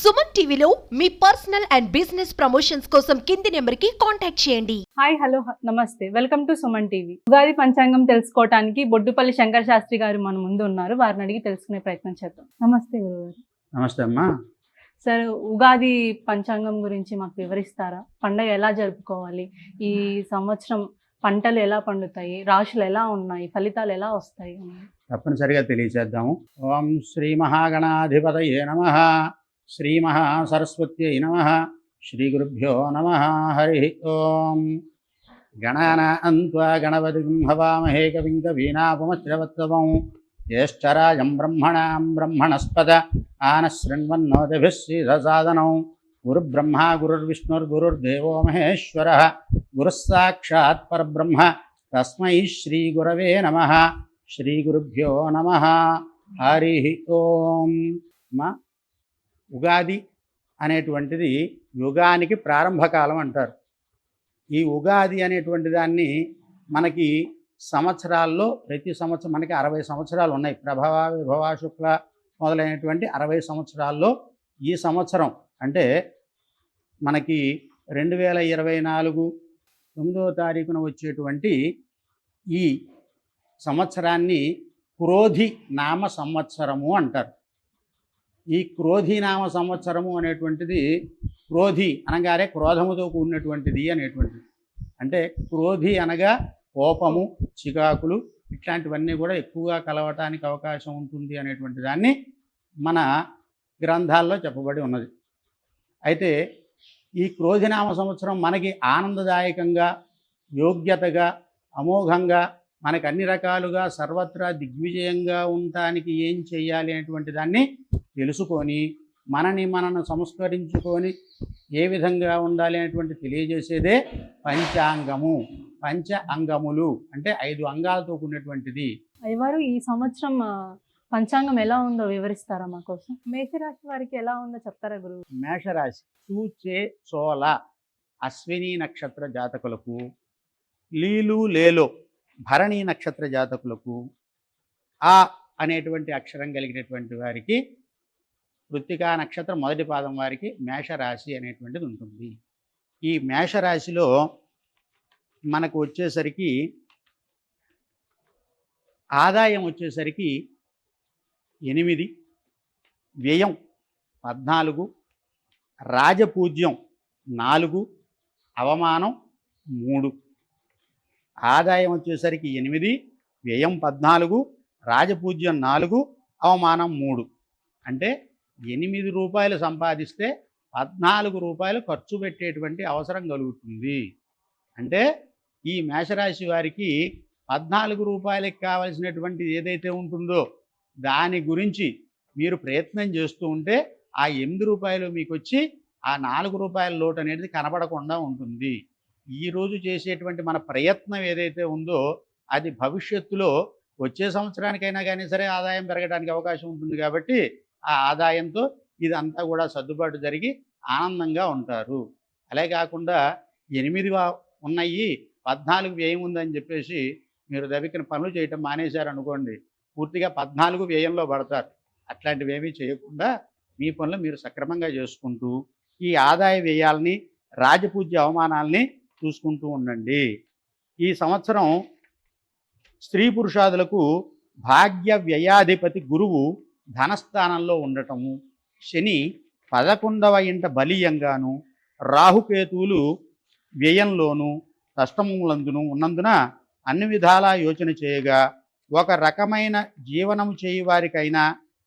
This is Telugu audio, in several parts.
సుమన్ టీవీలో మీ పర్సనల్ అండ్ బిజినెస్ ప్రమోషన్స్ కోసం కింది నెంబర్కి కాంటాక్ట్ చేయండి. హాయ్ హలో నమస్తే. Welcome to Suman TV. Ugadi పంచాంగం తెలుసుకోవటానికి బొడ్డుపల్లి శంకర్ శాస్త్రి గారు మన ముందు ఉన్నారు. వారిని అడిగి తెలుసుకునే ప్రయత్నం చేద్దాం. నమస్తే గురుగారు. నమస్తే అమ్మా. సార్ ఉగాది పంచాంగం గురించి మాకు వివరిస్తారా? పండగ ఎలా జరుపుకోవాలి? ఈ సంవత్సరం పంటలు ఎలా పండుతాయి? రాశులు ఎలా ఉన్నాయి? ఫలితాలు ఎలా వస్తాయి? తప్పనిసరిగా తెలియచేద్దాము ఓం శ్రీ మహాగణాధిపతయే నమ. శ్రీమహాసరస్వత్యై నమ శ్రీగురుభ్యో నమ హరి ఓం. గణానాన్వా గణపతిం హవామహే కవిం కవీనాపమశ్రవత్సవం. జ్యేష్ఠరాజం బ్రహ్మణాం బ్రహ్మణస్పద ఆనశృణ్వన్నోదిభిశ్రీధసాదనం గురుబ్రహ్మ గురుర్విష్ణుర్గురుర్దేవో మహేశ్వర. గురుస్సాక్షాత్ పరబ్రహ్మ. తస్మై శ్రీగురవే నమ శ్రీగురుభ్యో నమ హరి ఓం. మా ఉగాది అనేటువంటిది యుగానికి ప్రారంభకాలం అంటారు. ఈ ఉగాది అనేటువంటి దాన్ని మనకి సంవత్సరాల్లో ప్రతి సంవత్సరం మనకి అరవై సంవత్సరాలు ఉన్నాయి. ప్రభవ విభవ శుక్ల మొదలైనటువంటి అరవై సంవత్సరాల్లో ఈ సంవత్సరం అంటే మనకి రెండు వేల ఇరవై నాలుగు తొమ్మిదవ తారీఖున వచ్చేటువంటి ఈ సంవత్సరాన్ని క్రోధి నామ సంవత్సరము అంటారు. ఈ క్రోధి నామ సంవత్సరము అనేటువంటిది క్రోధి అనగానే క్రోధముతో కూడినటువంటిది అనేటువంటిది. అంటే క్రోధి అనగా కోపము చికాకులు ఇట్లాంటివన్నీ కూడా ఎక్కువగా కలవటానికి అవకాశం ఉంటుంది అనేటువంటి దాన్ని మన గ్రంథాల్లో చెప్పబడి ఉన్నది. అయితే ఈ క్రోధినామ సంవత్సరం మనకి ఆనందదాయకంగా యోగ్యతగా అమోఘంగా మనకు అన్ని రకాలుగా సర్వత్రా దిగ్విజయంగా ఉండటానికి ఏం చేయాలి అనేటువంటి దాన్ని తెలుసుకొని మనని మనను సంస్కరించుకొని ఏ విధంగా ఉండాలి అనేటువంటి తెలియజేసేదే పంచాంగము. పంచ అంగములు అంటే ఐదు అంగాలతో కూడినటువంటిది. అయ్యవారు ఈ సంవత్సరం పంచాంగం ఎలా ఉందో వివరిస్తారా మా కోసం? మేషరాశి వారికి ఎలా ఉందో చెప్తారా గురువు? మేషరాశి సూచే చోళ అశ్విని నక్షత్ర జాతకులకు లీలు లేలో భరణి నక్షత్ర జాతకులకు ఆ అనేటువంటి అక్షరం కలిగినటువంటి వారికి వృత్తికా నక్షత్రం మొదటి పాదం వారికి మేషరాశి అనేటువంటిది ఉంటుంది. ఈ మేషరాశిలో మనకు వచ్చేసరికి ఆదాయం వచ్చేసరికి ఎనిమిది వ్యయం పద్నాలుగు రాజపూజ్యం నాలుగు అవమానం మూడు. ఆదాయం వచ్చేసరికి ఎనిమిది వ్యయం పద్నాలుగు రాజపూజ్యం నాలుగు అవమానం మూడు. అంటే ఎనిమిది రూపాయలు సంపాదిస్తే పద్నాలుగు రూపాయలు ఖర్చు పెట్టేటువంటి అవసరం కలుగుతుంది. అంటే ఈ మేషరాశి వారికి పద్నాలుగు రూపాయలకి కావలసినటువంటి ఏదైతే ఉంటుందో దాని గురించి మీరు ప్రయత్నం చేస్తూ ఉంటే ఆ ఎనిమిది రూపాయలు మీకు వచ్చి ఆ నాలుగు రూపాయల లోటు అనేది కనబడకుండా ఉంటుంది. ఈరోజు చేసేటువంటి మన ప్రయత్నం ఏదైతే ఉందో అది భవిష్యత్తులో వచ్చే సంవత్సరానికైనా కానీ సరే ఆదాయం పెరగడానికి అవకాశం ఉంటుంది కాబట్టి ఆ ఆదాయంతో ఇదంతా కూడా సర్దుబాటు జరిగి ఆనందంగా ఉంటారు. అలా కాకుండా ఎనిమిది ఉన్నాయి పద్నాలుగు వ్యయం ఉందని చెప్పేసి మీరు దవికిన పనులు చేయటం మానేశారు అనుకోండి పూర్తిగా పద్నాలుగు వ్యయంలో పడతారు. అట్లాంటివి ఏమీ చేయకుండా మీ పనులు మీరు సక్రమంగా చేసుకుంటూ ఈ ఆదాయ వ్యయాలని రాజపూజ్య అవమానాల్ని చూసుకుంటూ ఉండండి. ఈ సంవత్సరం స్త్రీ పురుషాదులకు భాగ్య వ్యయాధిపతి గురువు ధనస్థానంలో ఉండటము. శని పదకొండవ ఇంట బలీయంగాను రాహుకేతువులు వ్యయంలోను కష్టములందును ఉన్నందున అన్ని విధాలా యోచన చేయగా ఒక రకమైన జీవనం చేయవారికైనా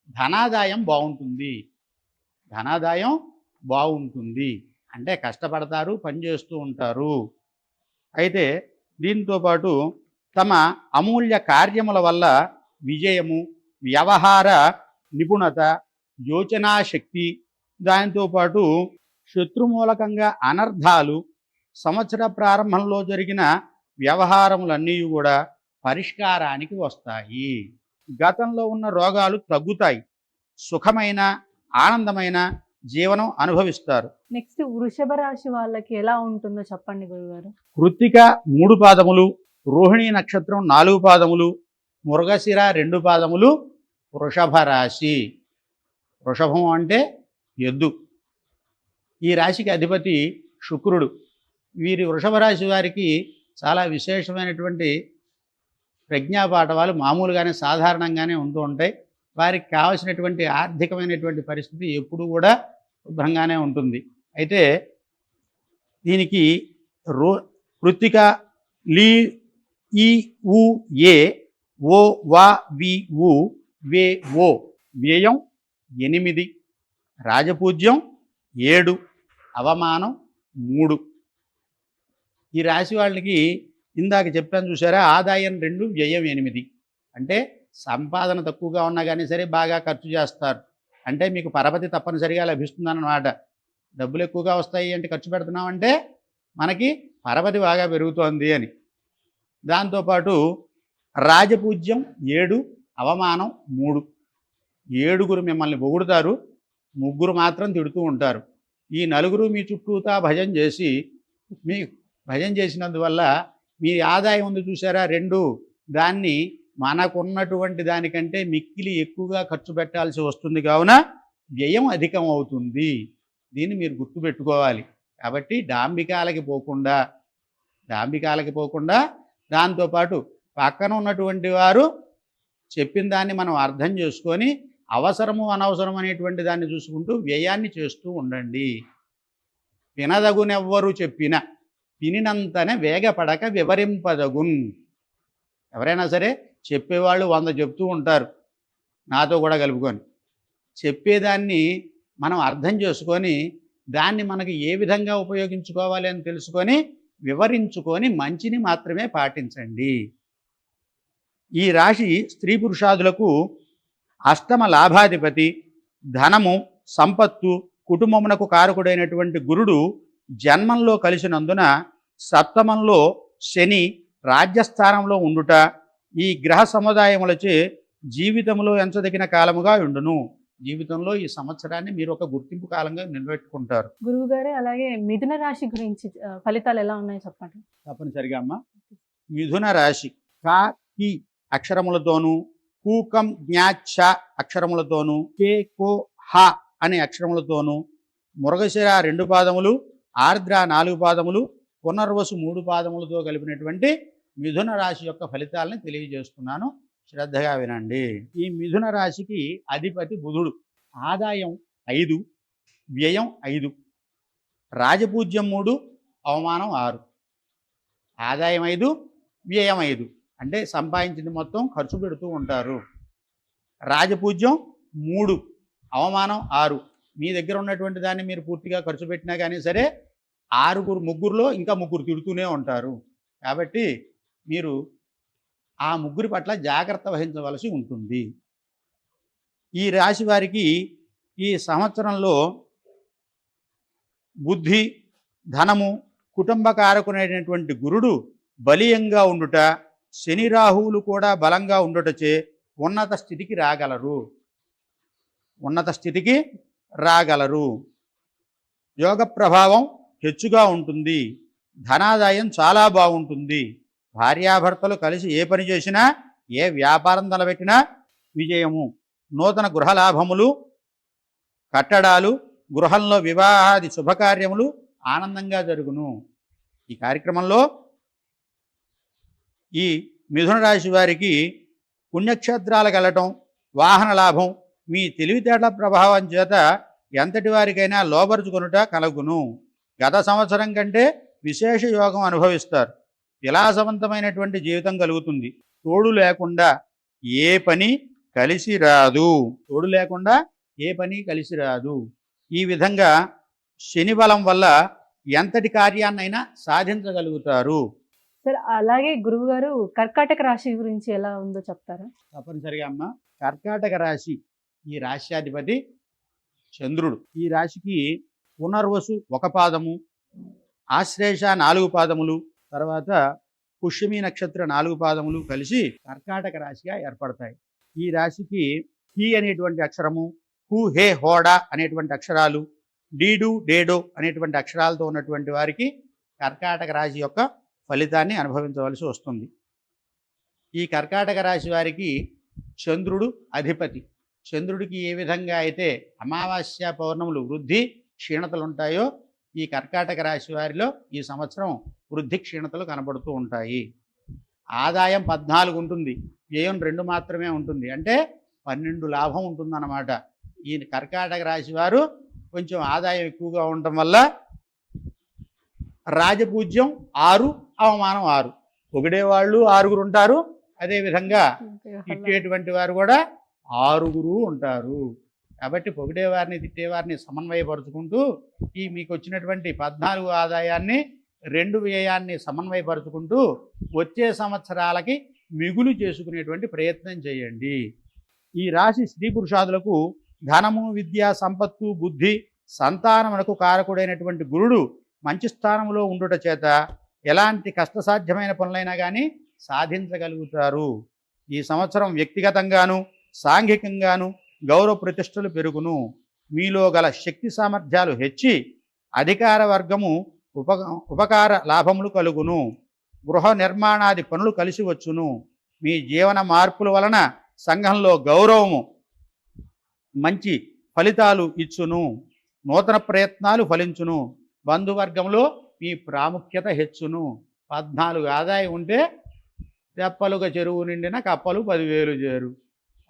ధనాదాయం బాగుంటుంది ధనాదాయం బాగుంటుంది అంటే కష్టపడతారు పనిచేస్తూ ఉంటారు. అయితే దీంతో పాటు తమ అమూల్య కార్యముల వల్ల విజయము వ్యవహార నిపుణత యోచనాశక్తి దానితో పాటు శత్రుమూలకంగా అనర్థాలు సంవత్సర ప్రారంభంలో జరిగిన వ్యవహారములన్నీ కూడా పరిష్కారానికి వస్తాయి. గతంలో ఉన్న రోగాలు తగ్గుతాయి. సుఖమైన ఆనందమైన జీవనం అనుభవిస్తారు. నెక్స్ట్ వృషభ రాశి వాళ్ళకి ఎలా ఉంటుందో చెప్పండి గురుగారు. కృత్తిక మూడు పాదములు రోహిణి నక్షత్రం నాలుగు పాదములు మృగశిర రెండు పాదములు వృషభ రాశి. వృషభం అంటే ఎద్దు. ఈ రాశికి అధిపతి శుక్రుడు. వీరి వృషభ రాశి వారికి చాలా విశేషమైనటువంటి ప్రజ్ఞాపాఠవాలు మామూలుగానే సాధారణంగానే ఉంటూ ఉంటాయి. వారికి కావలసినటువంటి ఆర్థికమైనటువంటి పరిస్థితి ఎప్పుడూ కూడా శుభ్రంగానే ఉంటుంది. అయితే దీనికి రో కృత్తిక లీ ఈ ఉ ఏ ఓ వా వి ఉ వే ఓ వ్యయం ఎనిమిది రాజపూజ్యం ఏడు అవమానం మూడు. ఈ రాశి వాళ్ళకి ఇందాక చెప్పాను చూసారా ఆదాయం రెండు వ్యయం ఎనిమిది. అంటే సంపాదన తక్కువగా ఉన్నా కానీ సరే బాగా ఖర్చు చేస్తారు. అంటే మీకు పరపతి తప్పనిసరిగా లభిస్తుందన్నమాట. డబ్బులు ఎక్కువగా వస్తాయి అంటే ఖర్చు పెడుతున్నామంటే మనకి పరపతి బాగా పెరుగుతోంది అని. దాంతోపాటు రాజపూజ్యం ఏడు అవమానం మూడు. ఏడుగురు మిమ్మల్ని పొగుడుతారు ముగ్గురు మాత్రం తిడుతూ ఉంటారు. ఈ నలుగురు మీ చుట్టూతా భజన చేసి మీ భజన చేసినందువల్ల మీ ఆదాయం ఉంది చూసారా రెండు. దాన్ని మనకున్నటువంటి దానికంటే మిక్కిలి ఎక్కువగా ఖర్చు పెట్టాల్సి వస్తుంది కావున వ్యయం అధికం అవుతుంది దీన్ని మీరు గుర్తుపెట్టుకోవాలి. కాబట్టి డాంబికాలకి పోకుండా డాంబికాలకి పోకుండా దాంతోపాటు పక్కన ఉన్నటువంటి వారు చెప్పిన దాన్ని మనం అర్థం చేసుకొని అవసరము అనవసరం అనేటువంటి దాన్ని చూసుకుంటూ వ్యయాన్ని చేస్తూ ఉండండి. వినదగునెవ్వరు చెప్పిన వినినంతనే వేగపడక వివరింపదగున్. ఎవరైనా సరే చెప్పేవాళ్ళు వంద చెప్తూ ఉంటారు. నాతో కూడా కలుపుకొని. చెప్పేదాన్ని మనం అర్థం చేసుకొని దాన్ని మనకి ఏ విధంగా ఉపయోగించుకోవాలి అని తెలుసుకొని వివరించుకొని మంచిని మాత్రమే పాటించండి. ఈ రాశి స్త్రీ పురుషాదులకు అష్టమ లాభాధిపతి ధనము సంపత్తు కుటుంబమునకు కారకుడైనటువంటి గురుడు జన్మంలో కలిసినందున సప్తమంలో శని రాజ్యస్థానంలో ఉండుట ఈ గ్రహ సముదాయములచే జీవితంలో ఎంచదగిన కాలముగా ఉండును. జీవితంలో ఈ సంవత్సరాన్ని మీరు ఒక గుర్తింపు కాలంగా నిలబెట్టుకుంటారు. గురువు గారు అలాగే మిథున రాశి గురించి ఫలితాలు ఎలా ఉన్నాయో చెప్పండి. తప్పనిసరిగా అమ్మ. మిథున రాశి కా కి అక్షరములతోనూ కూకం జ్ఞాచ అక్షరములతోనూ కే కో హ అనే అక్షరములతోనూ మురగశిర రెండు పాదములు ఆర్ద్ర నాలుగు పాదములు పునర్వసు మూడు పాదములతో కలిపినటువంటి మిథున రాశి యొక్క ఫలితాలను తెలియజేస్తున్నాను. శ్రద్ధగా వినండి. ఈ మిథున రాశికి అధిపతి బుధుడు. ఆదాయం ఐదు వ్యయం ఐదు రాజపూజ్యం మూడు అవమానం ఆరు. ఆదాయం ఐదు వ్యయం ఐదు. అంటే సంపాదించింది మొత్తం ఖర్చు పెడుతూ ఉంటారు. రాజపూజ్యం మూడు అవమానం ఆరు. మీ దగ్గర ఉన్నటువంటి దాన్ని మీరు పూర్తిగా ఖర్చు పెట్టినా కానీ సరే ఆరుగురు ముగ్గురులో ఇంకా ముగ్గురు తిడుతూనే ఉంటారు. కాబట్టి మీరు ఆ ముగ్గురి పట్ల జాగ్రత్త వహించవలసి ఉంటుంది. ఈ రాశి వారికి ఈ సంవత్సరంలో బుద్ధి ధనము కుటుంబకారకునైనటువంటి గురుడు బలీయంగా ఉండుట శని రాహువులు కూడా బలంగా ఉండుటచే ఉన్నత స్థితికి రాగలరు. ఉన్నత స్థితికి రాగలరు. యోగ ప్రభావం హెచ్చుగా ఉంటుంది. ధనాదాయం చాలా బాగుంటుంది. భార్యాభర్తలు కలిసి ఏ పని చేసినా ఏ వ్యాపారం తలబెట్టినా విజయము. నూతన గృహలాభములు కట్టడాలు గృహంలో వివాహాది శుభకార్యములు ఆనందంగా జరుగును. ఈ కార్యక్రమంలో ఈ మిథున రాశి వారికి పుణ్యక్షేత్రాలకు వెళ్ళటం వాహన లాభం మీ తెలివితేటల ప్రభావం చేత ఎంతటి వారికైనా లోబరుచుకొనుట కలుగును. గత సంవత్సరం కంటే విశేష యోగం అనుభవిస్తారు. విలాసవంతమైనటువంటి జీవితం కలుగుతుంది. తోడు లేకుండా ఏ పని కలిసి రాదు. తోడు లేకుండా ఏ పని కలిసి రాదు. ఈ విధంగా శని బలం వల్ల ఎంతటి కార్యాన్నైనా సాధించగలుగుతారు. సార్ అలాగే గురువు గారు కర్కాటక రాశి గురించి ఎలా ఉందో చెప్తారా? తప్పనిసరిగా అమ్మ. కర్కాటక రాశి ఈ రాశ్యాధిపతి చంద్రుడు. ఈ రాశికి పునర్వసు ఒక పాదము ఆశ్లేష నాలుగు పాదములు తర్వాత పుష్యమి నక్షత్ర నాలుగు పాదములు కలిసి కర్కాటక రాశిగా ఏర్పడతాయి. ఈ రాశికి హీ అనేటువంటి అక్షరము హూ హే హోడా అనేటువంటి అక్షరాలు డీడు డేడో అనేటువంటి అక్షరాలతో ఉన్నటువంటి వారికి కర్కాటక రాశి యొక్క ఫలితాన్ని అనుభవించవలసి వస్తుంది. ఈ కర్కాటక రాశి వారికి చంద్రుడు అధిపతి. చంద్రుడికి ఏ విధంగా అయితే అమావాస్య పౌర్ణములు వృద్ధి క్షీణతలు ఉంటాయో ఈ కర్కాటక రాశి వారిలో ఈ సంవత్సరం వృద్ధి క్షీణతలు కనబడుతూ ఉంటాయి. ఆదాయం పద్నాలుగు ఉంటుంది. వ్యయం రెండు మాత్రమే ఉంటుంది. అంటే పన్నెండు లాభం ఉంటుందన్నమాట. ఈ కర్కాటక రాశి వారు కొంచెం ఆదాయం ఎక్కువగా ఉండటం వల్ల రాజపూజ్యం ఆరు అవమానం ఆరు. పొగిడేవాళ్ళు ఆరుగురు ఉంటారు. అదేవిధంగా తిట్టేటువంటి వారు కూడా ఆరుగురు ఉంటారు. కాబట్టి పొగిడేవారిని తిట్టేవారిని సమన్వయపరుచుకుంటూ ఈ మీకు వచ్చినటువంటి పద్నాలుగు ఆదాయాన్ని రెండు వ్యయాన్ని సమన్వయపరుచుకుంటూ వచ్చే సంవత్సరాలకి మిగులు చేసుకునేటువంటి ప్రయత్నం చేయండి. ఈ రాశి స్త్రీ పురుషాదులకు ధనము విద్య సంపత్తు బుద్ధి సంతానమునకు కారకుడైనటువంటి గురుడు మంచి స్థానంలో ఉండుట చేత ఎలాంటి కష్టసాధ్యమైన పనులైనా కానీ సాధించగలుగుతారు. ఈ సంవత్సరం వ్యక్తిగతంగాను సాంఘికంగాను గౌరవ ప్రతిష్టలు పెరుగును. మీలో గల శక్తి సామర్థ్యాలు హెచ్చి అధికార వర్గము ఉప ఉపకార లాభములు కలుగును. గృహ నిర్మాణాది పనులు కలిసి వచ్చును. మీ జీవన మార్పుల వలన సంఘంలో గౌరవము మంచి ఫలితాలు ఇచ్చును. నూతన ప్రయత్నాలు ఫలించును. బంధువర్గంలో మీ ప్రాముఖ్యత హెచ్చును. పద్నాలుగు ఆదాయం ఉంటే తెప్పలుగా చెరువు నిండిన కప్పలు పదివేలు చేరు.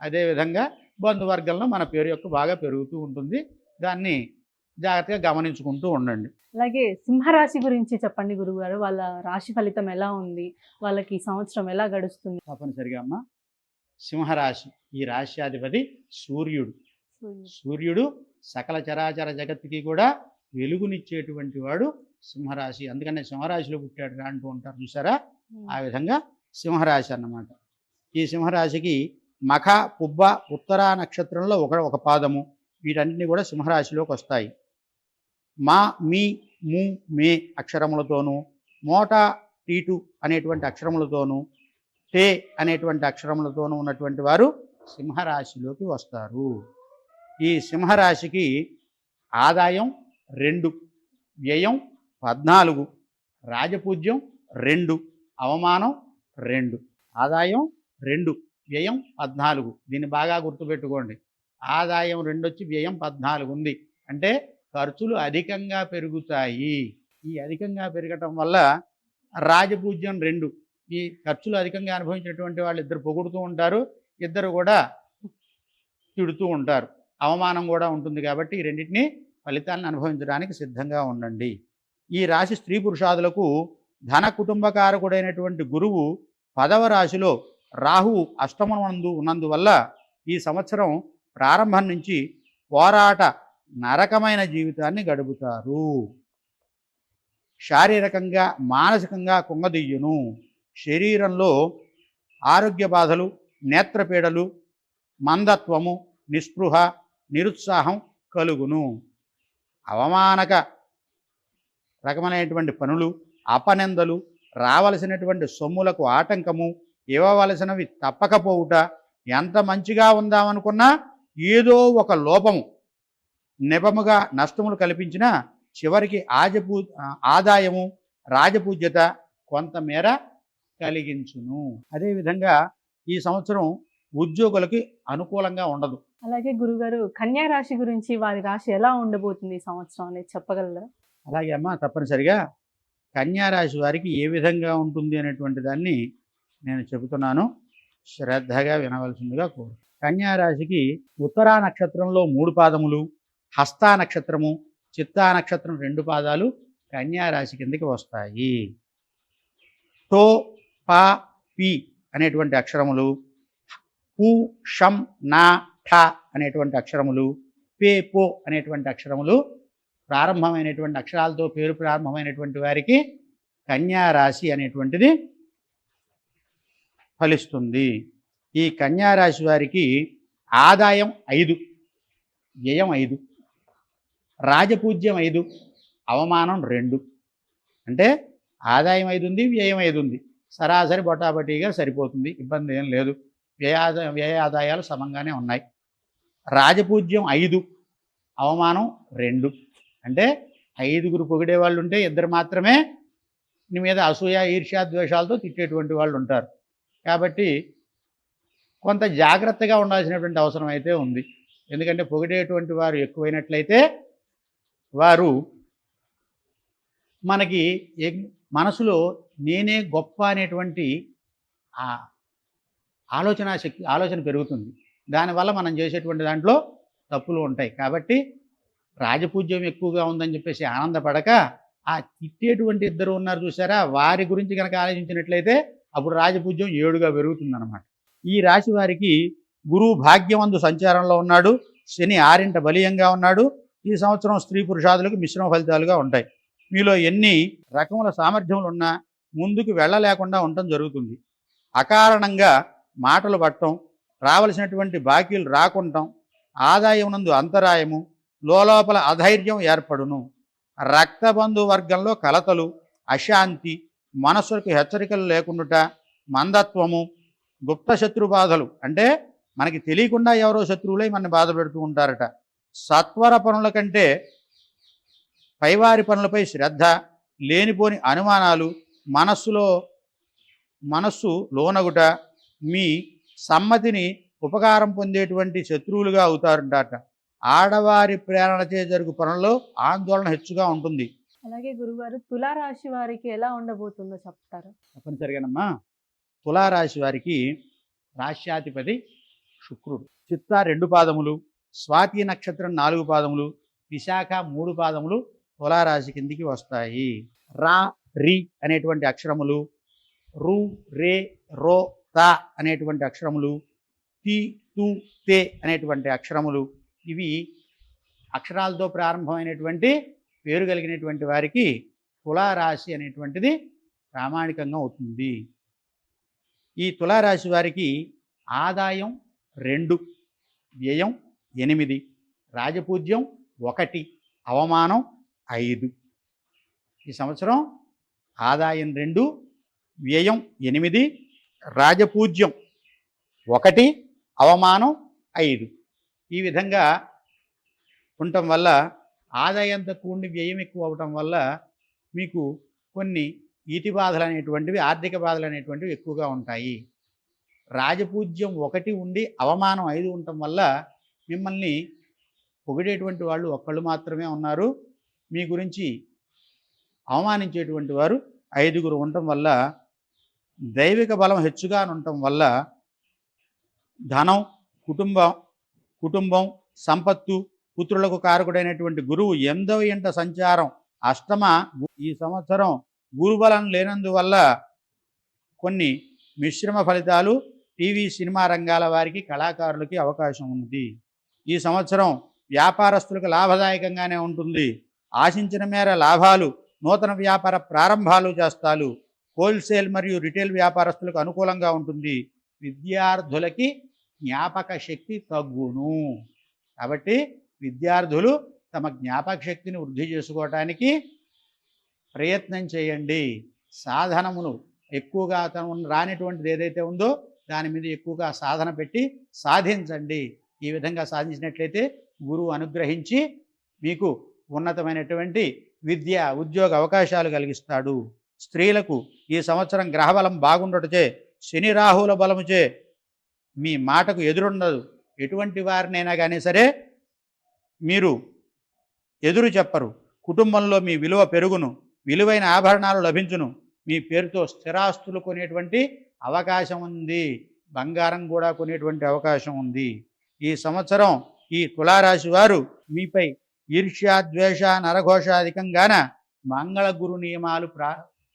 అదేవిధంగా బంధువర్గంలో మన పేరు యొక్క బాగా పెరుగుతూ ఉంటుంది. దాన్ని జాగ్రత్తగా గమనించుకుంటూ ఉండండి. అలాగే సింహరాశి గురించి చెప్పండి గురుగారు. వాళ్ళ రాశి ఫలితం ఎలా ఉంది? వాళ్ళకి సంవత్సరం ఎలా గడుస్తుంది? తప్పనిసరిగా అమ్మ. సింహరాశి ఈ రాశ్యాధిపతి సూర్యుడు. సూర్యుడు. సకల చరాచర జగత్తుకి కూడా వెలుగునిచ్చేటువంటి వాడు సింహరాశి. అందుకనే సింహరాశిలో పుట్టాడు అంటూ ఉంటారు చూసారా? ఆ విధంగా సింహరాశి అన్నమాట. ఈ సింహరాశికి మఖ పుబ్బ ఉత్తరా నక్షత్రంలో ఒక ఒక పాదము. వీటన్నిటిని కూడా సింహరాశిలోకి వస్తాయి. మా మీ ము మే అక్షరములతోనూ మోటా టీటు అనేటువంటి అక్షరములతోనూ టే అనేటువంటి అక్షరములతోనూ ఉన్నటువంటి వారు సింహరాశిలోకి వస్తారు. ఈ సింహరాశికి ఆదాయం రెండు వ్యయం పద్నాలుగు రాజపూజ్యం రెండు అవమానం రెండు ఆదాయం రెండు. వ్యయం పద్నాలుగు. దీన్ని బాగా గుర్తుపెట్టుకోండి. ఆదాయం రెండు వచ్చి వ్యయం పద్నాలుగు ఉంది అంటే ఖర్చులు అధికంగా పెరుగుతాయి. ఈ అధికంగా పెరగటం వల్ల రాజపూజ్యం రెండు. ఈ ఖర్చులు అధికంగా అనుభవించినటువంటి వాళ్ళు ఇద్దరు పొగుడుతూ ఉంటారు. ఇద్దరు కూడా తిడుతూ ఉంటారు. అవమానం కూడా ఉంటుంది కాబట్టి ఈ రెండింటిని ఫలితాలను అనుభవించడానికి సిద్ధంగా ఉండండి. ఈ రాశి స్త్రీ పురుషాదులకు ధన కుటుంబకారకుడైనటువంటి గురువు పదవ రాశిలో రాహువు అష్టమనందు ఉన్నందువల్ల ఈ సంవత్సరం ప్రారంభం నుంచి పోరాట నరకమైన జీవితాన్ని గడుపుతారు. శారీరకంగా మానసికంగా కుంగదీయును. శరీరంలో ఆరోగ్య బాధలు నేత్రపీడలు మందత్వము నిస్పృహ నిరుత్సాహం కలుగును. అవమానక రకమైనటువంటి పనులు అపనిందలు రావలసినటువంటి సొమ్ములకు ఆటంకము ఇవ్వవలసినవి తప్పకపోవుట ఎంత మంచిగా ఉందామనుకున్నా ఏదో ఒక లోపము నిపముగా నష్టములు కల్పించినా చివరికి ఆజపూ ఆదాయము రాజపూజ్యత కొంతమేర కలిగించును. అదేవిధంగా ఈ సంవత్సరం ఉద్యోగులకి అనుకూలంగా ఉండదు. అలాగే గురుగారు కన్యా రాశి గురించి వారి రాశి ఎలా ఉండబోతుంది ఈ సంవత్సరం అనేది చెప్పగలరా? అలాగే అమ్మ తప్పనిసరిగా కన్యా రాశి వారికి ఏ విధంగా ఉంటుంది అనేటువంటి దాన్ని నేను చెబుతున్నాను శ్రద్ధగా వినవలసిందిగా కోరు. కన్యా రాశికి ఉత్తరా నక్షత్రంలో మూడు పాదములు హస్తా నక్షత్రము చిత్తా నక్షత్రం రెండు పాదాలు కన్యా రాశి కిందకి వస్తాయి. తో పా పి అనేటువంటి అక్షరములు పు షం నా ఠ అనేటువంటి అక్షరములు పే పో అనేటువంటి అక్షరములు ప్రారంభమైనటువంటి అక్షరాలతో పేరు ప్రారంభమైనటువంటి వారికి కన్యా రాశి అనేటువంటిది ఫలిస్తుంది. ఈ కన్యారాశి వారికి ఆదాయం ఐదు వ్యయం ఐదు రాజపూజ్యం ఐదు అవమానం రెండు. అంటే ఆదాయం ఐదు ఉంది వ్యయం ఐదు ఉంది. సరాసరి బొటాబటీగా సరిపోతుంది ఇబ్బంది ఏం లేదు. వ్యయాద వ్యయ ఆదాయాలు సమంగానే ఉన్నాయి. రాజపూజ్యం ఐదు అవమానం రెండు. అంటే ఐదుగురు పొగిడే వాళ్ళు ఉంటే ఇద్దరు మాత్రమే నీ మీద అసూయ ఈర్ష్యా ద్వేషాలతో తిట్టేటువంటి వాళ్ళు ఉంటారు. కాబట్టి కొంత జాగ్రత్తగా ఉండాల్సినటువంటి అవసరం అయితే ఉంది. ఎందుకంటే పొగిడేటువంటి వారు ఎక్కువైనట్లయితే వారు మనకి మనసులో నేనే గొప్ప అనేటువంటి ఆ ఆలోచన శక్తి ఆలోచన పెరుగుతుంది. దానివల్ల మనం చేసేటువంటి దాంట్లో తప్పులు ఉంటాయి. కాబట్టి రాజపూజ్యం ఎక్కువగా ఉందని చెప్పేసి ఆనందపడక ఆ తిట్టేటువంటి ఇద్దరు ఉన్నారు చూసారా? వారి గురించి కనుక ఆలోచించినట్లయితే అప్పుడు రాజపూజ్యం ఏడుగా పెరుగుతుందన్నమాట. ఈ రాశి వారికి గురువు భాగ్యవంతు సంచారంలో ఉన్నాడు. శని ఆరింట బలీయంగా ఉన్నాడు. ఈ సంవత్సరం స్త్రీ పురుషాదులకు మిశ్రమ ఫలితాలుగా ఉంటాయి. మీలో ఎన్ని రకముల సామర్థ్యములు ఉన్నా ముందుకు వెళ్ళలేకుండా ఉండటం జరుగుతుంది. అకారణంగా మాటలు పట్టడం రావలసినటువంటి బాకీలు రాకుండా ఆదాయం నందు అంతరాయము లోలోపల అధైర్యం ఏర్పడును. రక్తబంధు వర్గంలో కలతలు అశాంతి మనస్సులకు హెచ్చరికలు లేకుండుట మందత్వము గుప్త శత్రు బాధలు. అంటే మనకి తెలియకుండా ఎవరో శత్రువులై మన బాధ పెడుతూ ఉంటారట. సత్వర పనుల కంటే పైవారి పనులపై శ్రద్ధ లేనిపోని అనుమానాలు మనస్సులో మనస్సు లోనగుట మీ సమ్మతిని ఉపకారం పొందేటువంటి శత్రువులుగా అవుతారంటారట. ఆడవారి ప్రేరణచే జరుగు పనుల్లో ఆందోళన హెచ్చుగా ఉంటుంది. అలాగే గురుగారు తులారాశి వారికి ఎలా ఉండబోతుందో చెప్తారు? తప్పనిసరిగానమ్మా. తులారాశి వారికి రాశ్యాధిపతి శుక్రుడు. చిత్త రెండు పాదములు స్వాతి నక్షత్రం నాలుగు పాదములు విశాఖ మూడు పాదములు తులారాశి కిందికి వస్తాయి. రా రి అనేటువంటి అక్షరములు రు రే రో త అనేటువంటి అక్షరములు తి తు తే అనేటువంటి అక్షరములు ఇవి అక్షరాలతో ప్రారంభమైనటువంటి పేరు కలిగినటువంటి వారికి తులారాశి అనేటువంటిది ప్రామాణికంగా అవుతుంది. ఈ తులారాశి వారికి ఆదాయం రెండు వ్యయం ఎనిమిది రాజపూజ్యం ఒకటి అవమానం ఐదు. ఈ సంవత్సరం ఆదాయం రెండు వ్యయం ఎనిమిది రాజపూజ్యం ఒకటి అవమానం ఐదు. ఈ విధంగా ఉండటం వల్ల ఆదాయం తక్కువ ఉండి వ్యయం ఎక్కువ అవటం వల్ల మీకు కొన్ని ఈతి బాధలు అనేటువంటివి ఆర్థిక బాధలు అనేటువంటివి ఎక్కువగా ఉంటాయి. రాజపూజ్యం ఒకటి ఉండి అవమానం ఐదు ఉండటం వల్ల మిమ్మల్ని పొగిడేటువంటి వాళ్ళు ఒక్కళ్ళు మాత్రమే ఉన్నారు. మీ గురించి అవమానించేటువంటి వారు ఐదుగురు ఉండటం వల్ల దైవిక బలం హెచ్చుగా ఉండటం వల్ల ధనం కుటుంబం కుటుంబం సంపత్తు పుత్రులకు కారకుడైనటువంటి గురువు ఎనిమిదవ ఇంట సంచారం అష్టమ ఈ సంవత్సరం గురుబలం లేనందువల్ల కొన్ని మిశ్రమ ఫలితాలు టీవీ సినిమా రంగాల వారికి కళాకారులకి అవకాశం ఉంది. ఈ సంవత్సరం వ్యాపారస్తులకు లాభదాయకంగానే ఉంటుంది. ఆశించిన మేర లాభాలు నూతన వ్యాపార ప్రారంభాలు చేస్తారు హోల్సేల్ మరియు రిటైల్ వ్యాపారస్తులకు అనుకూలంగా ఉంటుంది. విద్యార్థులకి జ్ఞాపక శక్తి తగ్గును. కాబట్టి విద్యార్థులు తమ జ్ఞాపక శక్తిని వృద్ధి చేసుకోవటానికి ప్రయత్నం చేయండి. సాధనమును ఎక్కువగా తను రానిటువంటిది ఏదైతే ఉందో దాని మీద ఎక్కువగా సాధన పెట్టి సాధించండి. ఈ విధంగా సాధించినట్లయితే గురువు అనుగ్రహించి మీకు ఉన్నతమైనటువంటి విద్య ఉద్యోగ అవకాశాలు కలిగిస్తాడు. స్త్రీలకు ఈ సంవత్సరం గ్రహబలం బాగుండటచే శని రాహుల బలముచే మీ మాటకు ఎదురుండదు. ఎటువంటి వారినైనా కానీ సరే మీరు ఎదురు చెప్పరు. కుటుంబంలో మీ విలువ పెరుగును విలువైన ఆభరణాలు లభించును మీ పేరుతో స్థిరాస్తులు కొనేటువంటి అవకాశం ఉంది. బంగారం కూడా కొనేటువంటి అవకాశం ఉంది. ఈ సంవత్సరం ఈ తులారాశి వారు మీపై ఈర్ష్య ద్వేష నరఘోషాధికంగాన మంగళ గురు నియమాలు ప్రా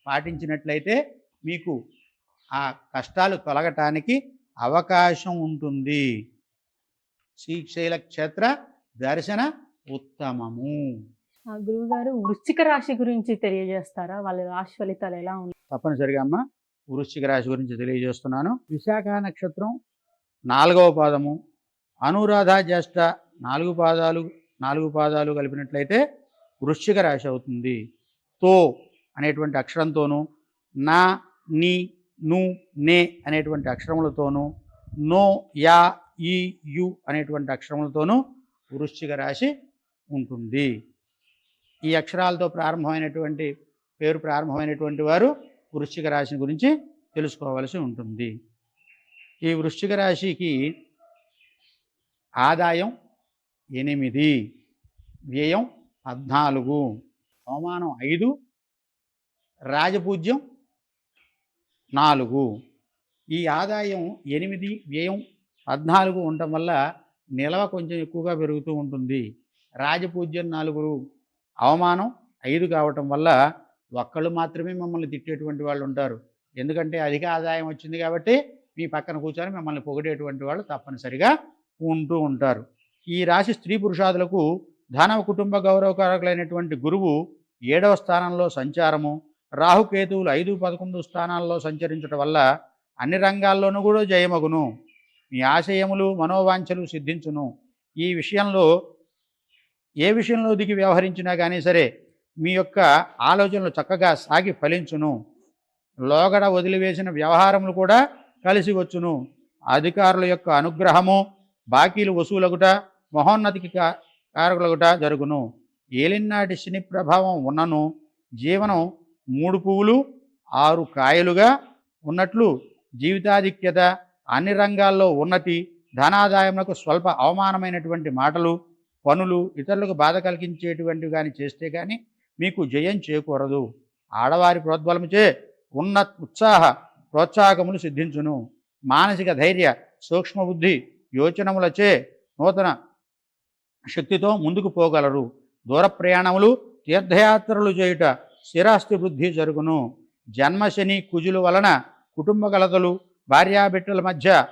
పాటించినట్లయితే మీకు ఆ కష్టాలు తొలగటానికి అవకాశం ఉంటుంది. శ్రీశైల క్షేత్ర దర్శన ఉత్తమము. గురువుగారు వృశ్చిక రాశి గురించి తెలియజేస్తారా? వాళ్ళ రాశి ఫలితాలు ఎలా ఉన్నాయి తప్పనిసరిగా అమ్మ వృశ్చిక రాశి గురించి తెలియజేస్తున్నాను. విశాఖ నక్షత్రం నాలుగవ పాదము. అనురాధ జ్యేష్ఠ నాలుగు పాదాలు నాలుగు పాదాలు కలిపినట్లయితే వృశ్చిక రాశి అవుతుంది. తో అనేటువంటి అక్షరంతోనూ నా నీ ను నే అనేటువంటి అక్షరములతోనూ నో యా ఈ యు అనేటువంటి అక్షరములతోనూ వృశ్చిక రాశి ఉంటుంది. ఈ అక్షరాలతో ప్రారంభమైనటువంటి పేరు ప్రారంభమైనటువంటి వారు వృశ్చిక రాశి గురించి తెలుసుకోవలసి ఉంటుంది. ఈ వృశ్చిక రాశికి ఆదాయం ఎనిమిది వ్యయం పద్నాలుగు అవమానం ఐదు రాజపూజ్యం నాలుగు. ఈ ఆదాయం ఎనిమిది వ్యయం పద్నాలుగు ఉండటం వల్ల నిలవ కొంచెం ఎక్కువగా పెరుగుతూ ఉంటుంది. రాజపూజ్యం నాలుగురు అవమానం ఐదు కావటం వల్ల ఒక్కళ్ళు మాత్రమే మిమ్మల్ని తిట్టేటువంటి వాళ్ళు ఉంటారు. ఎందుకంటే అధిక ఆదాయం వచ్చింది కాబట్టి మీ పక్కన కూర్చొని మిమ్మల్ని పొగిడేటువంటి వాళ్ళు తప్పనిసరిగా ఉంటూ ఉంటారు. ఈ రాశి స్త్రీ పురుషాదులకు ధనవ కుటుంబ గౌరవకారకులైనటువంటి గురువు ఏడవ స్థానంలో సంచారము రాహుకేతువులు ఐదు పదకొండు స్థానాల్లో సంచరించడం వల్ల అన్ని రంగాల్లోనూ కూడా జయమగును. మీ ఆశయములు మనోవాంఛలు సిద్ధించును. ఈ విషయంలో ఏ విషయంలో దిగి వ్యవహరించినా కానీ సరే మీ యొక్క ఆలోచనలు చక్కగా సాగి ఫలించును. లోగడ వదిలివేసిన వ్యవహారములు కూడా కలిసి వచ్చును. అధికారుల యొక్క అనుగ్రహము బాకీలు వసూలగుట మహోన్నతికి కారకులగుట జరుగును. ఏలినాటి శని ప్రభావం ఉన్నను. జీవనం మూడు పువ్వులు ఆరు కాయలుగా ఉన్నట్లు జీవితాధిక్యత అన్ని రంగాల్లో ఉన్నతి ధనాదాయములకు స్వల్ప అవమానమైనటువంటి మాటలు పనులు ఇతరులకు బాధ కలిగించేటువంటివి కానీ చేస్తే కానీ మీకు జయం చేకూరదు. ఆడవారి ప్రోద్బలముచే ఉన్న ఉత్సాహ ప్రోత్సాహకములు సిద్ధించును. మానసిక ధైర్య సూక్ష్మబుద్ధి యోచనములచే నూతన శక్తితో ముందుకు పోగలరు. దూర ప్రయాణములు తీర్థయాత్రలు చేయుట స్థిరాస్తి వృద్ధి జరుగును. జన్మశని కుజుల వలన కుటుంబ కలతలు భార్యాబిడ్డల మధ్య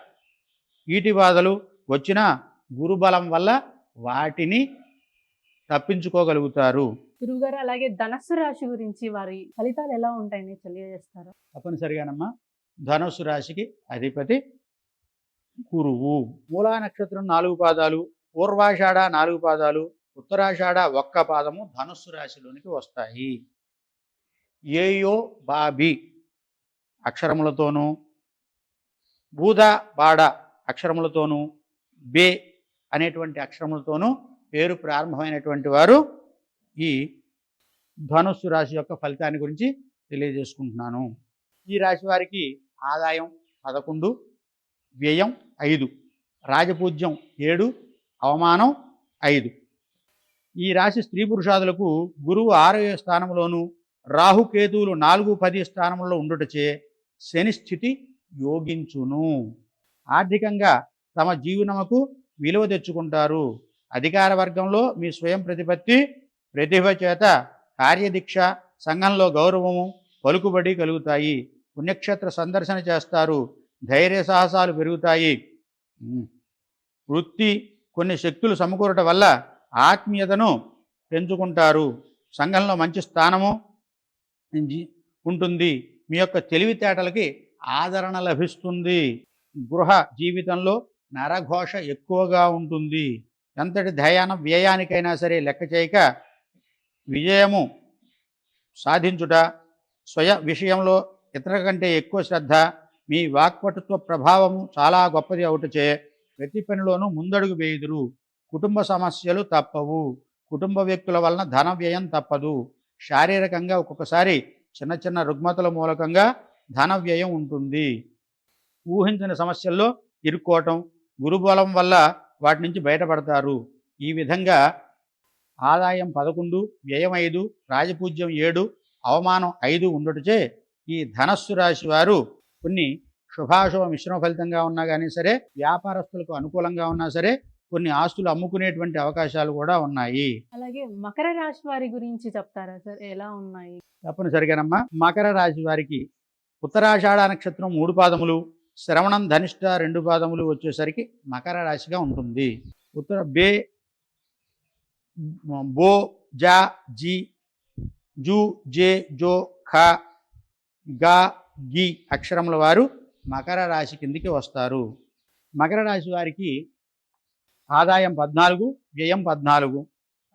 ఈటిబాధలు వచ్చిన గురుబలం వల్ల వాటిని తప్పించుకోగలుగుతారు. గురువుగారు అలాగే ధనస్సు రాశి గురించి వారి ఫలితాలు ఎలా ఉంటాయని తెలియజేస్తారా? తప్పనిసరిగానమ్మా. ధనుస్సు రాశికి అధిపతి గురువు. మూలా నక్షత్రం నాలుగు పాదాలు పూర్వాషాఢ నాలుగు పాదాలు ఉత్తరాషాఢ ఒక్క పాదము ధనుస్సు రాశిలోనికి వస్తాయి. ఏయో బాబి అక్షరములతోనూ బూద బాడ అక్షరములతోనూ బే అనేటువంటి అక్షరములతోనూ పేరు ప్రారంభమైనటువంటి వారు ఈ ధనుస్సు రాశి యొక్క ఫలితాన్ని గురించి తెలియజేసుకుంటున్నాను. ఈ రాశి వారికి ఆదాయం పదకొండు వ్యయం ఐదు రాజపూజ్యం ఏడు అవమానం ఐదు. ఈ రాశి స్త్రీ పురుషాదులకు గురువు ఆరవ స్థానంలోను రాహుకేతువులు నాలుగు పది స్థానంలో ఉండుటచే శని స్థితి యోగించును. ఆర్థికంగా తమ జీవనముకు విలువ తెచ్చుకుంటారు. అధికార వర్గంలో మీ స్వయం ప్రతిపత్తి ప్రతిభ చేత కార్యదీక్ష సంఘంలో గౌరవము పలుకుబడి కలుగుతాయి. పుణ్యక్షేత్ర సందర్శన చేస్తారు. ధైర్య సాహసాలు పెరుగుతాయి. వృత్తి కొన్ని శక్తులు సమకూరట వల్ల ఆత్మీయతను పెంచుకుంటారు. సంఘంలో మంచి స్థానము ఉంటుంది. మీ యొక్క తెలివితేటలకి ఆదరణ లభిస్తుంది. గృహ జీవితంలో నరఘోష ఎక్కువగా ఉంటుంది. ఎంతటి ధ్యాన వ్యయానికైనా సరే లెక్క చేయక విజయము సాధించుట స్వయ విషయంలో ఇతర కంటే ఎక్కువ శ్రద్ధ మీ వాక్పటుత్వ ప్రభావము చాలా గొప్పది అవుటచే ప్రతి పనిలోనూ ముందడుగు వేయుదురు. కుటుంబ సమస్యలు తప్పవు. కుటుంబ వ్యక్తుల వలన ధన వ్యయం తప్పదు. శారీరకంగా ఒక్కొక్కసారి చిన్న చిన్న రుగ్మతల మూలకంగా ధన వ్యయం ఉంటుంది. ఊహించిన సమస్యల్లో ఇరుక్కోవటం గురుబలం వల్ల వాటి నుంచి బయటపడతారు. ఈ విధంగా ఆదాయం పదకొండు వ్యయం ఐదు రాజపూజ్యం ఏడు అవమానం ఐదు ఉండుటచే ఈ ధనస్సు రాశి వారు కొన్ని శుభాశుభ మిశ్రమ ఫలితంగా ఉన్నా కానీ సరే వ్యాపారస్తులకు అనుకూలంగా ఉన్నా సరే కొన్ని ఆస్తులు అమ్ముకునేటువంటి అవకాశాలు కూడా ఉన్నాయి. అలాగే మకర రాశి వారి గురించి చెప్తారా సార్? ఎలా ఉన్నాయి? తప్పనిసరిగానమ్మా మకర రాశి వారికి ఉత్తరాషాఢ నక్షత్రం మూడు పాదములు శ్రవణం ధనిష్ట రెండు పాదములు వచ్చేసరికి మకర రాశిగా ఉంటుంది. ఉత్తర బే బో జా జీ జూ జే జో ఖ గా గి అక్షరముల వారు మకర రాశి కిందికి వస్తారు. మకర రాశి వారికి ఆదాయం పద్నాలుగు వ్యయం పద్నాలుగు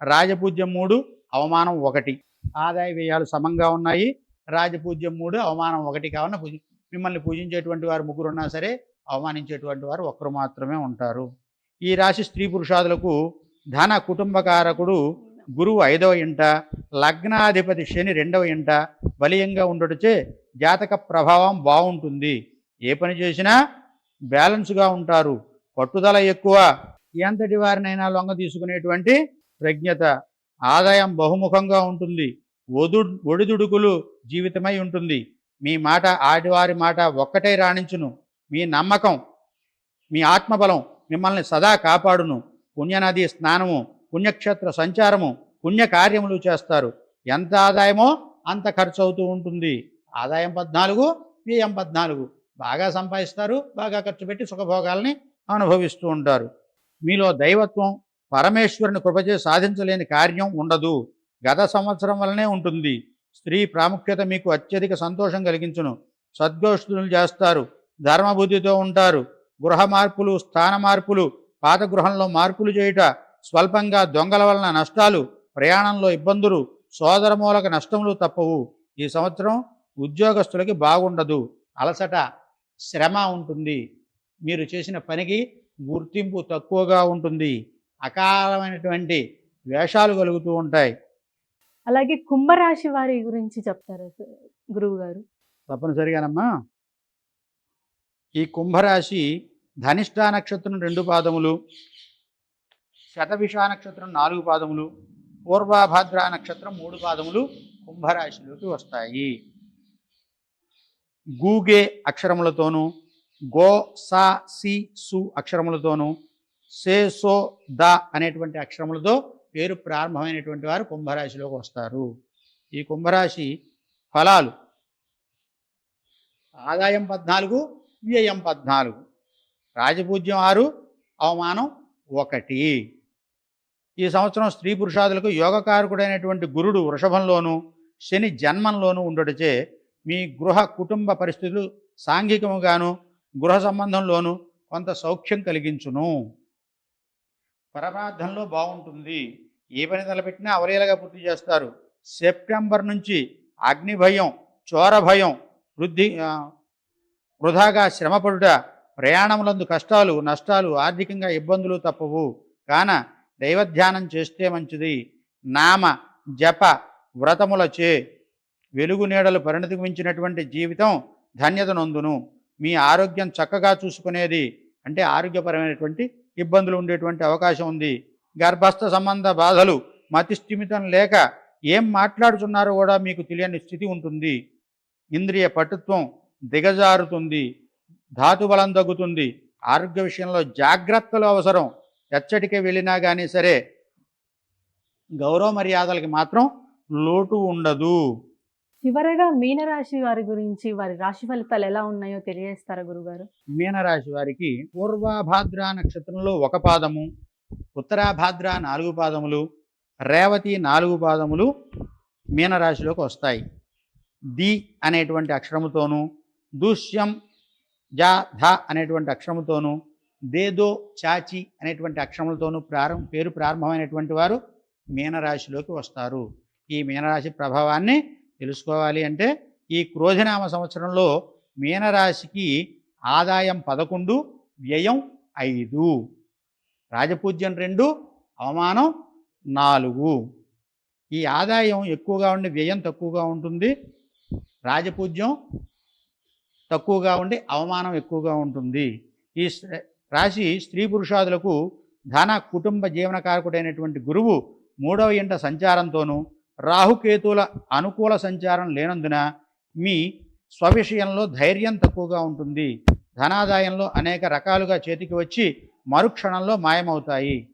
రాజపూజ్యం మూడు అవమానం ఒకటి. ఆదాయ వ్యయాలు సమంగా ఉన్నాయి. రాజపూజ్యం మూడు అవమానం ఒకటి కావున పూజ మిమ్మల్ని పూజించేటువంటి వారు ముగ్గురు ఉన్నా సరే అవమానించేటువంటి వారు ఒక్కరు మాత్రమే ఉంటారు. ఈ రాశి స్త్రీ పురుషాదులకు ధన కుటుంబకారకుడు గురువు ఐదవ ఇంట లగ్నాధిపతి శని రెండవ ఇంట బలీయంగా ఉండటచే జాతక ప్రభావం బాగుంటుంది. ఏ పని చేసినా బ్యాలెన్స్గా ఉంటారు. పట్టుదల ఎక్కువ. ఎంతటి వారినైనా లొంగ తీసుకునేటువంటి ప్రజ్ఞత ఆదాయం బహుముఖంగా ఉంటుంది. ఒదు ఒడిదుడుకులు జీవితమై ఉంటుంది. మీ మాట ఆడివారి మాట ఒక్కటే రాణించును. మీ నమ్మకం మీ ఆత్మబలం మిమ్మల్ని సదా కాపాడును. పుణ్యనది స్నానము పుణ్యక్షేత్ర సంచారము పుణ్యకార్యములు చేస్తారు. ఎంత ఆదాయమో అంత ఖర్చు అవుతూ ఉంటుంది. ఆదాయం పద్నాలుగు వ్యయం పద్నాలుగు. బాగా సంపాదిస్తారు బాగా ఖర్చు పెట్టి సుఖభోగాల్ని అనుభవిస్తూ ఉంటారు. మీలో దైవత్వం పరమేశ్వరుని కృపచే సాధించలేని కార్యం ఉండదు. గత సంవత్సరం వల్లనే ఉంటుంది. స్త్రీ ప్రాముఖ్యత మీకు అత్యధిక సంతోషం కలిగించును. సద్గోష్ఠులు చేస్తారు. ధర్మబుద్ధితో ఉంటారు. గృహ మార్పులు స్థాన మార్పులు పాత గృహంలో మార్పులు చేయుట స్వల్పంగా దొంగల వలన నష్టాలు ప్రయాణంలో ఇబ్బందులు సోదరమూలక నష్టములు తప్పవు. ఈ సంవత్సరం ఉద్యోగస్తులకి బాగుండదు. అలసట శ్రమ ఉంటుంది. మీరు చేసిన పనికి గుర్తింపు తక్కువగా ఉంటుంది. అకాలమైనటువంటి వేషాలు కలుగుతూ ఉంటాయి. అలాగే కుంభరాశి వారి గురించి చెప్తారా గురువు గారు తప్పనిసరిగానమ్మా. ఈ కుంభరాశి ధనిష్టా నక్షత్రం రెండు పాదములు శతభిష నక్షత్రం నాలుగు పాదములు పూర్వాభాద్ర నక్షత్రం మూడు పాదములు కుంభరాశిలోకి వస్తాయి. గూగే అక్షరములతోనూ గో సా సి సు అక్షరములతోనూ సే సో ద అనేటువంటి అక్షరములతో పేరు ప్రారంభమైనటువంటి వారు కుంభరాశిలోకి వస్తారు. ఈ కుంభరాశి ఫలాలు ఆదాయం పద్నాలుగు వ్యయం పద్నాలుగు. రాజపూజ్యం ఆరు అవమానం ఒకటి. ఈ సంవత్సరం స్త్రీ పురుషాదులకు యోగకారకుడైనటువంటి గురుడు వృషభంలోను శని జన్మంలోనూ ఉండటచే మీ గృహ కుటుంబ పరిస్థితులు సాంఘికముగాను గృహ సంబంధంలోనూ కొంత సౌఖ్యం కలిగించును. పరమార్థంలో బాగుంటుంది. ఏ పని తలపెట్టినా అవలీలగా పూర్తి చేస్తారు. సెప్టెంబర్ నుంచి అగ్ని భయం చోర భయం వృద్ధి వృధాగా శ్రమపడుట ప్రయాణములందు కష్టాలు నష్టాలు ఆర్థికంగా ఇబ్బందులు తప్పవు. కాన దైవధ్యానం చేస్తే మంచిది. నామ జప వ్రతములచే వెలుగు నీడలు పరిణతికి మించినటువంటి జీవితం ధన్యత నొందును. మీ ఆరోగ్యం చక్కగా చూసుకునేది అంటే ఆరోగ్యపరమైనటువంటి ఇబ్బందులు ఉండేటువంటి అవకాశం ఉంది. గర్భస్థ సంబంధ బాధలు మతిస్థిమితం లేక ఏం మాట్లాడుతున్నారో కూడా మీకు తెలియని స్థితి ఉంటుంది. ఇంద్రియ పటుత్వం దిగజారుతుంది. ధాతుబలం తగ్గుతుంది. ఆరోగ్య విషయంలో జాగ్రత్తలు అవసరం. ఎచ్చటికి వెళ్ళినా కానీ సరే గౌరవ మర్యాదలకి మాత్రం లోటు ఉండదు. చివరగా మీనరాశి వారి గురించి వారి రాశి ఫలితాలు ఎలా ఉన్నాయో తెలియజేస్తారా గురుగారు? మీనరాశి వారికి పూర్వాభాద్ర నక్షత్రంలో ఒక పాదము ఉత్తరాభాద్ర నాలుగు పాదములు రేవతి నాలుగు పాదములు మీనరాశిలోకి వస్తాయి. ది అనేటువంటి అక్షరముతోనూ దూష్యం జా ధ అనేటువంటి అక్షరముతోనూ దేదో చాచి అనేటువంటి అక్షరములతోనూ ప్రారంభ పేరు ప్రారంభమైనటువంటి వారు మీనరాశిలోకి వస్తారు. ఈ మీనరాశి ప్రభావాన్ని తెలుసుకోవాలి అంటే ఈ క్రోధనామ సంవత్సరంలో మీనరాశికి ఆదాయం పదకొండు వ్యయం ఐదు. రాజపూజ్యం రెండు అవమానం నాలుగు. ఈ ఆదాయం ఎక్కువగా ఉండి వ్యయం తక్కువగా ఉంటుంది. రాజపూజ్యం తక్కువగా ఉండి అవమానం ఎక్కువగా ఉంటుంది. ఈ రాశి స్త్రీ పురుషాదులకు ధన కుటుంబ జీవనకారకుడైనటువంటి గురువు మూడవ ఇంట సంచారంతోనూ రాహుకేతువుల అనుకూల సంచారం లేనందున మీ స్వవిషయంలో ధైర్యం తక్కువగా ఉంటుంది. ధనాదాయంలో అనేక రకాలుగా చేతికి వచ్చి మరుక్షణంలో మాయమవుతాయి.